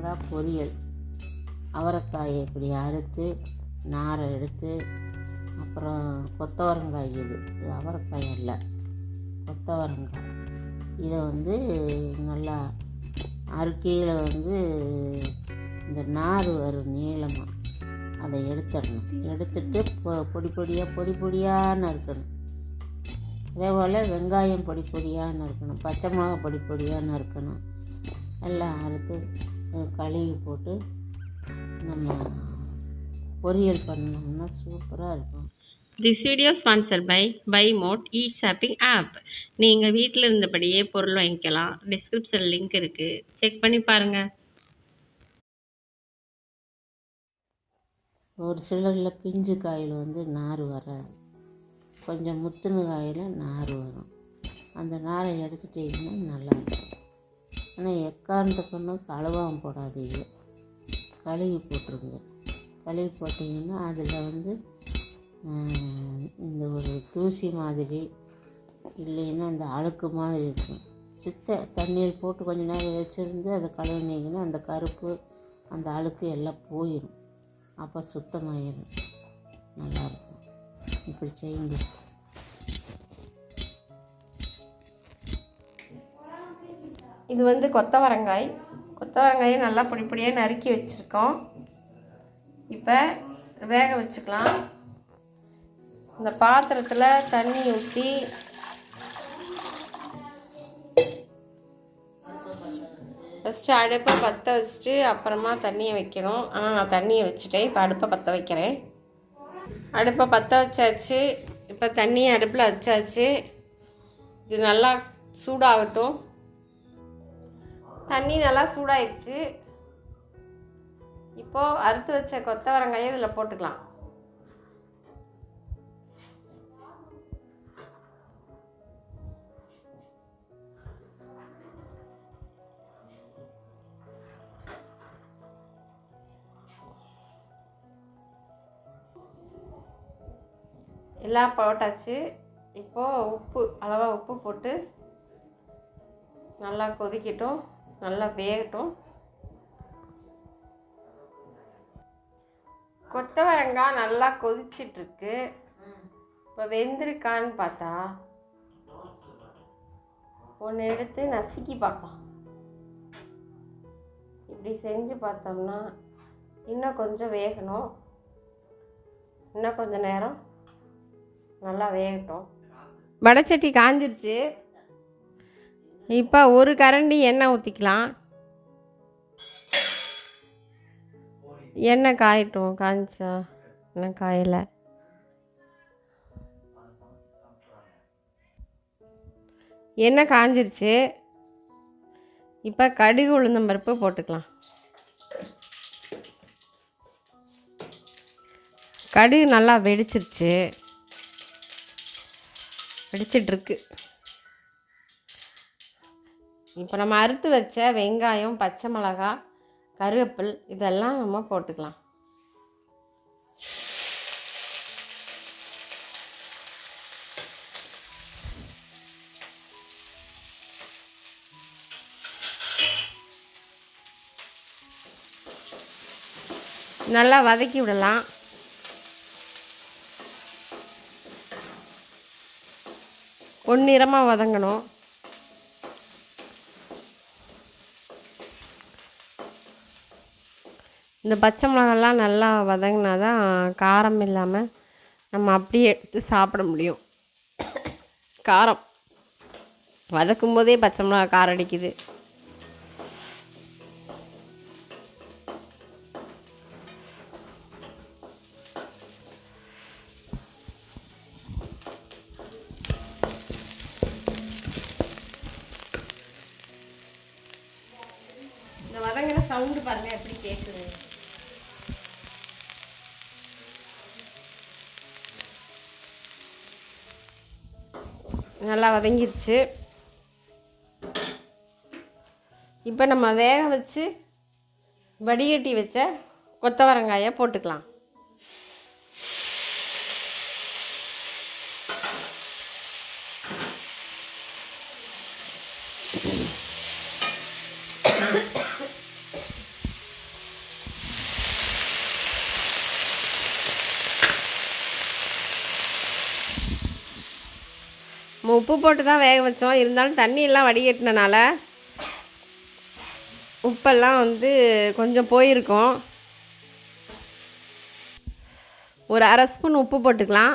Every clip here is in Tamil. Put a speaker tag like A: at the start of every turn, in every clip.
A: தேங்காய் பொரியல் அவரைக்காயை இப்படி அறுத்து நாரை எடுத்து அப்புறம் கொத்தவரங்காய் இது. இது அவரைக்காய் இல்லை கொத்தவரங்காய். இதை வந்து நல்லா அறுக்கையில் வந்து இந்த நார் வரும் நீளமாக அதை எடுத்துடணும். எடுத்துட்டு பொ- பொடி பொடியாக பொடி பொடியாக நறுக்கணும் அதே போல் வெங்காயம் பொடி பொடியாக நறுக்கணும் பச்சை மிளகா பொடி பொடியாக நறுக்கணும் எல்லாம் அறுத்து கழுவி போட்டு நம்ம பொரியல் பண்ணோம்னா சூப்பராக இருக்கும்.
B: This video sponsor by by mod e shopping app நீங்கள் வீட்டில் இருந்தபடியே பொருள் வாங்கிக்கலாம். டிஸ்கிரிப்ஷன் லிங்க் இருக்குது செக் பண்ணி பாருங்கள்
A: ஒரு சிலரில் பிஞ்சு காயில் வந்து நார் வராது. கொஞ்சம் முத்துன காயில் நார் வரும். அந்த நாரை எடுத்துட்டிங்கன்னா நல்லாயிருக்கும் ஆனால் எக்காரணத்துக்குன்னு கழுவாமல் போடாதீங்க. கழுவி போட்டுருங்க. கழுவி போட்டிங்கன்னா அதில் வந்து இந்த ஒரு தூசி மாதிரி இல்லைன்னா இந்த அழுக்கு மாதிரி இருக்கும். சித்த தண்ணீர் போட்டு கொஞ்ச நேரம் வச்சுருந்து அதை கழுவுனீங்கன்னா அந்த கருப்பு அந்த அழுக்கு எல்லாம் போயிடும் அப்போ சுத்தமாயிடும் நல்லாயிருக்கும் இப்படி செய்யுங்க.
B: இது வந்து கொத்தவரங்காய். கொத்தவரங்காயை நல்லா பொடி பொடியாக நறுக்கி வச்சுருக்கோம். இப்போ வேக வச்சுக்கலாம். இந்த பாத்திரத்தில் தண்ணி ஊற்றி ஃபஸ்ட்டு அடுப்பை பற்ற வச்சுட்டு அப்புறமா தண்ணியை வைக்கணும். ஆனால் நான் தண்ணியை வச்சுட்டேன். இப்போ அடுப்பை பற்ற வைக்கிறேன். அடுப்பை பற்ற வச்சாச்சு. இப்போ தண்ணியை அடுப்பில் வச்சாச்சு. இது நல்லா சூடாகட்டும். தண்ணி நல்லா சூடாயிடுச்சு. இப்போது அறுத்து வச்ச கொத்தவரங்காயை இதில் போட்டுக்கலாம். எல்லாம் போட்டாச்சு இப்போது உப்பு அளவாக உப்பு போட்டு நல்லா கொதிக்கட்டும். நல்லா வேகட்டும். கொத்தவரங்காய் நல்லா கொதிச்சிட்ருக்கு. இப்போ வெந்திருக்கான்னு பார்த்தா ஒன்று எடுத்து நசுக்கி பார்க்கலாம். இப்படி செஞ்சு பார்த்தோம்னா இன்னும் கொஞ்சம் வேகணும். இன்னும் கொஞ்சம் நேரம் நல்லா வேகட்டும். வடச்சட்டி காஞ்சிருச்சு. இப்போ ஒரு கரண்டி எண்ணெய் ஊற்றிக்கலாம் எண்ணெய் காயட்டும் காய்ச்சா எண்ணெய் காயலை. எண்ணெய் காஞ்சிருச்சு. இப்போ கடுகு உளுந்தம் பருப்பு போட்டுக்கலாம். கடுகு நல்லா வெடிச்சிருச்சு. வெடிச்சிட்ருக்கு இப்போ நம்ம அறுத்து வச்ச வெங்காயம் பச்சை மிளகாய் கருவேப்பில் இதெல்லாம் நம்ம போட்டுக்கலாம். நல்லா வதக்கி விடலாம். பொன்னிறமாக வதங்கணும். இந்த பச்சை மிளகாலாம் நல்லா வதங்கினா தான் காரம் இல்லாமல் நம்ம அப்படியே எடுத்து சாப்பிட முடியும். காரம். வதக்கும் போதே பச்சை மிளகா காரம் அடிக்குது. இந்த வதங்கின சவுண்டு பாருங்க எப்படி கேட்குது நல்லா வதங்கிருச்சு. இப்போ நம்ம வேக வச்சு வடிகட்டி வச்ச கொத்தவரங்காயை போட்டுக்கலாம். உப்பு போட்டு தான் வேக வச்சோம். இருந்தாலும் தண்ணியெல்லாம் வடிகட்டினனால உப்பெல்லாம் வந்து கொஞ்சம் போயிருக்கும். ஒரு அரை ஸ்பூன் உப்பு போட்டுக்கலாம்.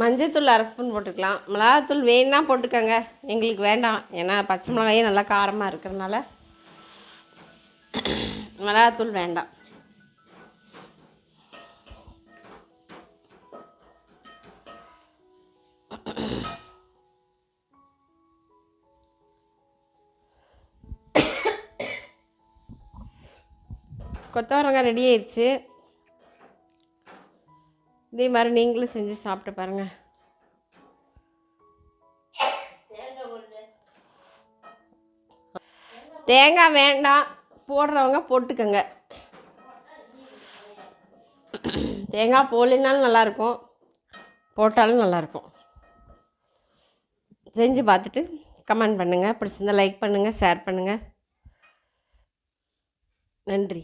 B: மஞ்சத்தூள் அரை ஸ்பூன் போட்டுக்கலாம். மிளகாத்தூள் வேணும்னா போட்டுக்கோங்க. எங்களுக்கு வேண்டாம். ஏன்னா பச்சை மிளகாயே நல்லா காரமாக இருக்கிறதுனால. மிளகாத்தூள் வேண்டாம். கொத்தவரங்காய் ரெடி ஆயிடுச்சு. இதே மாதிரி நீங்களும் செஞ்சு சாப்பிட்டு பாருங்கள் தேங்காய் வேண்டாம். போடுறவங்க போட்டுக்கோங்க. தேங்காய் போடலினாலும் நல்லாயிருக்கும். போட்டாலும் நல்லாயிருக்கும். செஞ்சு பார்த்துட்டு கமெண்ட் பண்ணுங்கள் பிடிச்சிருந்தா லைக் பண்ணுங்கள் ஷேர் பண்ணுங்கள் நன்றி.